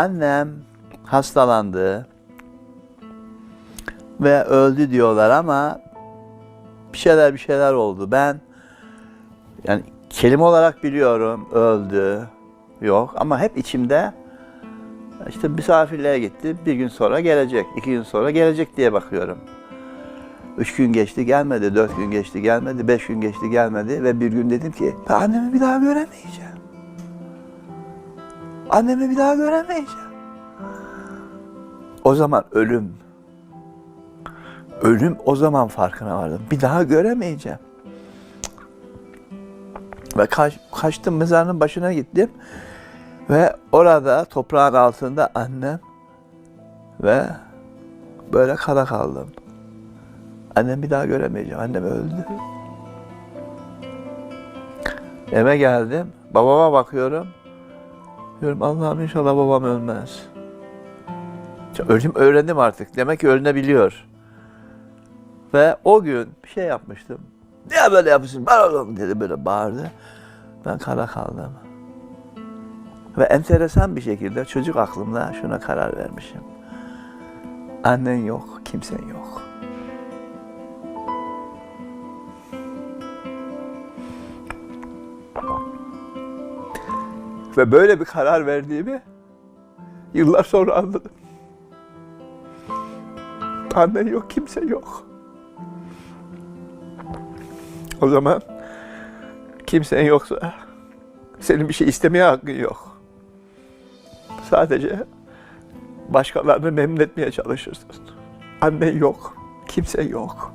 Annem hastalandı ve öldü diyorlar ama bir şeyler bir şeyler oldu. Ben yani kelime olarak biliyorum öldü yok ama hep içimde işte misafirliğe gitti bir gün sonra gelecek iki gün sonra gelecek diye bakıyorum. Üç gün geçti gelmedi, dört gün geçti gelmedi, beş gün geçti gelmedi ve bir gün dedim ki annemi bir daha göremeyeceğim. Annemi bir daha göremeyeceğim. O zaman ölüm. Ölüm o zaman farkına vardım. Bir daha göremeyeceğim. Ve kaç, kaçtım mezarın başına gittim. Ve orada toprağın altında annem ve böyle kala kaldım. Annem bir daha göremeyeceğim. Annem öldü. Eve geldim. Babama bakıyorum. Diyorum Allah'ım inşallah babam ölmez. Ölüm öğrendim artık. Demek ki ölünebiliyor. Ve o gün bir şey yapmıştım. Niye böyle yapıyorsun? Ben oğlum dedi böyle bağırdı. Ben kara kaldım. Ve enteresan bir şekilde çocuk aklımda şuna karar vermişim. Annen yok, kimsen yok. Ve böyle bir karar verdiğimi yıllar sonra anladım. Annen yok, kimse yok. O zaman kimsen yoksa senin bir şey istemeye hakkın yok. Sadece başkalarını memnun etmeye çalışırsın. Annen yok, kimse yok.